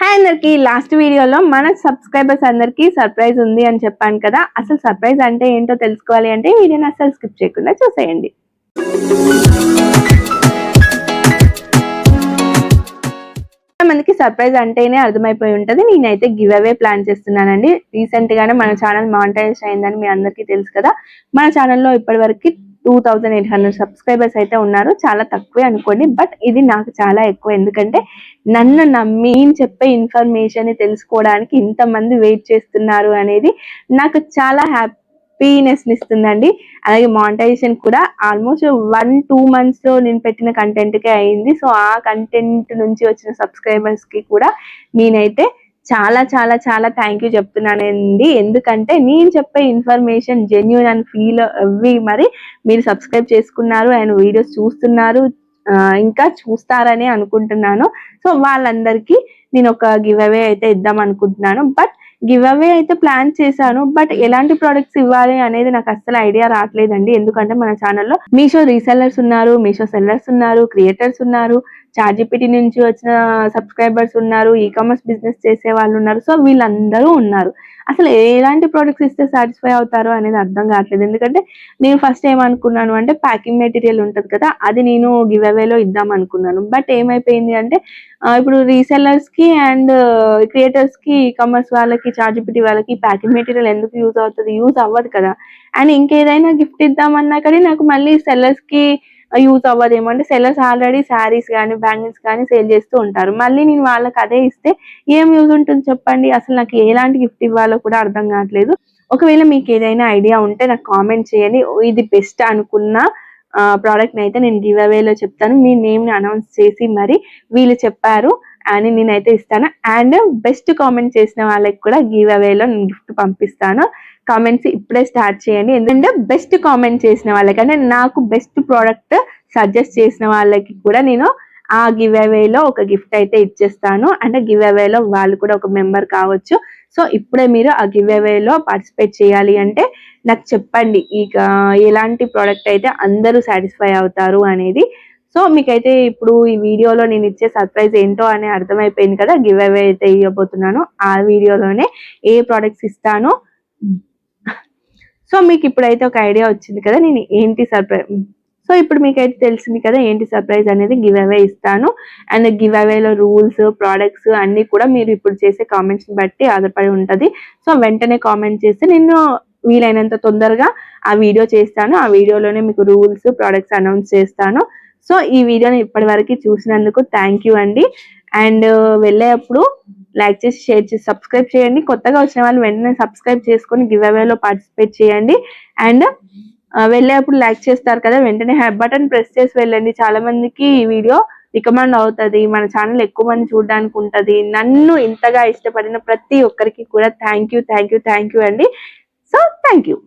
Hi అందరికి. Last వీడియోలో మన సబ్స్క్రైబర్స్ అందరికి సర్ప్రైజ్ ఉంది అని చెప్పాను కదా. అసలు సర్ప్రైజ్ అంటే ఏంటో తెలుసుకోవాలి అంటే వీడియోని అసలు స్కిప్ చేయకుండా చూసేయండి. మనకి మందికి సర్ప్రైజ్ అంటేనే అర్థమైపోయి ఉంటుంది. నేనైతే గివ్ అవే ప్లాన్ చేస్తున్నానండి. రీసెంట్ గానే మన ఛానల్ మానిటైజ్ అయిందని మీ అందరికీ తెలుసు కదా. మన ఛానల్లో ఇప్పటి వరకు two thousand eight hundred subscribers అయితే ఉన్నారు. చాలా తక్కువే అనుకోండి బట్ ఇది నాకు చాలా ఎక్కువ. ఎందుకంటే నన్ను నమ్మి నేను చెప్పే ఇన్ఫర్మేషన్ తెలుసుకోవడానికి ఇంతమంది వెయిట్ చేస్తున్నారు అనేది నాకు చాలా హ్యాపీనెస్ ఇస్తుందండి. అలాగే మానిటైజేషన్ కూడా ఆల్మోస్ట్ వన్ టూ మంత్స్లో నేను పెట్టిన కంటెంట్కే అయింది. సో ఆ కంటెంట్ నుంచి వచ్చిన సబ్స్క్రైబర్స్కి కూడా నేనైతే చాలా చాలా చాలా థ్యాంక్ యూ చెప్తున్నానండి. ఎందుకంటే నేను చెప్పే ఇన్ఫర్మేషన్ జెన్యున్ అండ్ ఫీల్ అవి మరి మీరు సబ్స్క్రైబ్ చేసుకున్నారు అండ్ వీడియోస్ చూస్తున్నారు ఇంకా చూస్తారని అనుకుంటున్నాను. సో వాళ్ళందరికీ నేను ఒక గివ్ అవే అయితే ఇద్దాం అనుకుంటున్నాను. బట్ గివ్ అవే అయితే ప్లాన్ చేశాను బట్ ఎలాంటి ప్రొడక్ట్స్ ఇవ్వాలి అనేది నాకు అస్సలు ఐడియా రావట్లేదండి. ఎందుకంటే మన ఛానల్లో మీషో రీసెల్లర్స్ ఉన్నారు మీషో సెల్లర్స్ ఉన్నారు క్రియేటర్స్ ఉన్నారు చార్జిపిటి నుంచి వచ్చిన సబ్స్క్రైబర్స్ ఉన్నారు ఈ కామర్స్ బిజినెస్ చేసే వాళ్ళు ఉన్నారు సో వీళ్ళందరూ ఉన్నారు. అసలు ఎలాంటి ప్రోడక్ట్స్ ఇస్తే సాటిస్ఫై అవుతారో అనేది అర్థం కావట్లేదు. ఎందుకంటే నేను ఫస్ట్ ఏమనుకున్నాను అంటే ప్యాకింగ్ మెటీరియల్ ఉంటుంది కదా అది నేను గివ్ అవేలో ఇద్దాం అనుకున్నాను బట్ ఏమైపోయింది అంటే ఇప్పుడు రీసెల్లర్స్కి అండ్ క్రియేటర్స్ uh, కి కామర్స్ వాళ్ళకి చార్జిపిటీ వాళ్ళకి ప్యాకింగ్ మెటీరియల్ ఎందుకు యూజ్ అవుతుంది? యూజ్ అవ్వదు కదా. అండ్ ఇంకేదైనా గిఫ్ట్ ఇద్దామన్నా కానీ నాకు మళ్ళీ సెల్లర్స్కి uh, యూజ్ అవ్వదు అంటే సెల్లర్స్ ఆల్రెడీ శారీస్ కానీ బ్యాంగిల్స్ కానీ సేల్ చేస్తూ ఉంటారు. మళ్ళీ నేను వాళ్ళకి అదే ఇస్తే ఏం యూజ్ ఉంటుంది చెప్పండి? అసలు నాకు ఎలాంటి గిఫ్ట్ ఇవ్వాలో కూడా అర్థం కావట్లేదు. ఒకవేళ మీకు ఏదైనా ఐడియా ఉంటే నాకు కామెంట్ చేయండి. ఇది బెస్ట్ అనుకున్న ప్రోడక్ట్ని అయితే నేను గివ్ అవేలో చెప్తాను. మీ నేమ్ని అనౌన్స్ చేసి మరి వీళ్ళు చెప్పారు అని నేనైతే ఇస్తాను. అండ్ బెస్ట్ కామెంట్ చేసిన వాళ్ళకి కూడా గివ్ అవేలో నేను గిఫ్ట్ పంపిస్తాను. కామెంట్స్ ఇప్పుడే స్టార్ట్ చేయండి. ఎందుకంటే బెస్ట్ కామెంట్ చేసిన వాళ్ళకి అంటే నాకు బెస్ట్ ప్రోడక్ట్ సజెస్ట్ చేసిన వాళ్ళకి కూడా నేను ఆ గివ్ అవేలో ఒక గిఫ్ట్ అయితే ఇచ్చేస్తాను. అంటే గివ్ అవేలో వాళ్ళు కూడా ఒక మెంబర్ కావచ్చు. సో ఇప్పుడే మీరు ఆ గివ్ అవేలో పార్టిసిపేట్ చేయాలి అంటే నాకు చెప్పండి. ఇక ఎలాంటి ప్రోడక్ట్ అయితే అందరూ సాటిస్ఫై అవుతారు అనేది. సో మీకైతే ఇప్పుడు ఈ వీడియోలో నేను ఇచ్చే సర్ప్రైజ్ ఏంటో అని అర్థమైపోయింది కదా గివ్ అవే అయితే ఇవ్వబోతున్నాను. ఆ వీడియోలోనే ఏ ప్రోడక్ట్స్ ఇస్తానో. సో మీకు ఇప్పుడైతే ఒక ఐడియా వచ్చింది కదా నేను ఏంటి సర్ప్రైజ్? సో ఇప్పుడు మీకైతే తెలిసింది కదా ఏంటి సర్ప్రైజ్ అనేది గివ్ అవే ఇస్తాను. అండ్ గివ్ అవేలో రూల్స్ ప్రోడక్ట్స్ అన్ని కూడా మీరు ఇప్పుడు చేసే కామెంట్స్ బట్టి ఆధారపడి ఉంటుంది. సో వెంటనే కామెంట్ చేస్తే నేను వీలైనంత తొందరగా ఆ వీడియో చేస్తాను. ఆ వీడియోలోనే మీకు రూల్స్ ప్రోడక్ట్స్ అనౌన్స్ చేస్తాను. సో ఈ వీడియోని ఇప్పటి వరకు చూసినందుకు థ్యాంక్ యూ అండి. అండ్ వెళ్ళేటప్పుడు లైక్ చేసి షేర్ చేసి సబ్స్క్రైబ్ చేయండి. కొత్తగా వచ్చిన వాళ్ళు వెంటనే సబ్స్క్రైబ్ చేసుకొని గివ్ అవేలో పార్టిసిపేట్ చేయండి. అండ్ వెళ్ళేప్పుడు లైక్ చేస్తారు కదా వెంటనే హ్యాప్ బటన్ ప్రెస్ చేసి వెళ్ళండి. చాలా మందికి ఈ వీడియో రికమెండ్ అవుతుంది. మన ఛానల్ ఎక్కువ మంది చూడడానికి ఉంటది. నన్ను ఇంతగా ఇష్టపడిన ప్రతి ఒక్కరికి కూడా thank you thank you thank you అండి. So thank you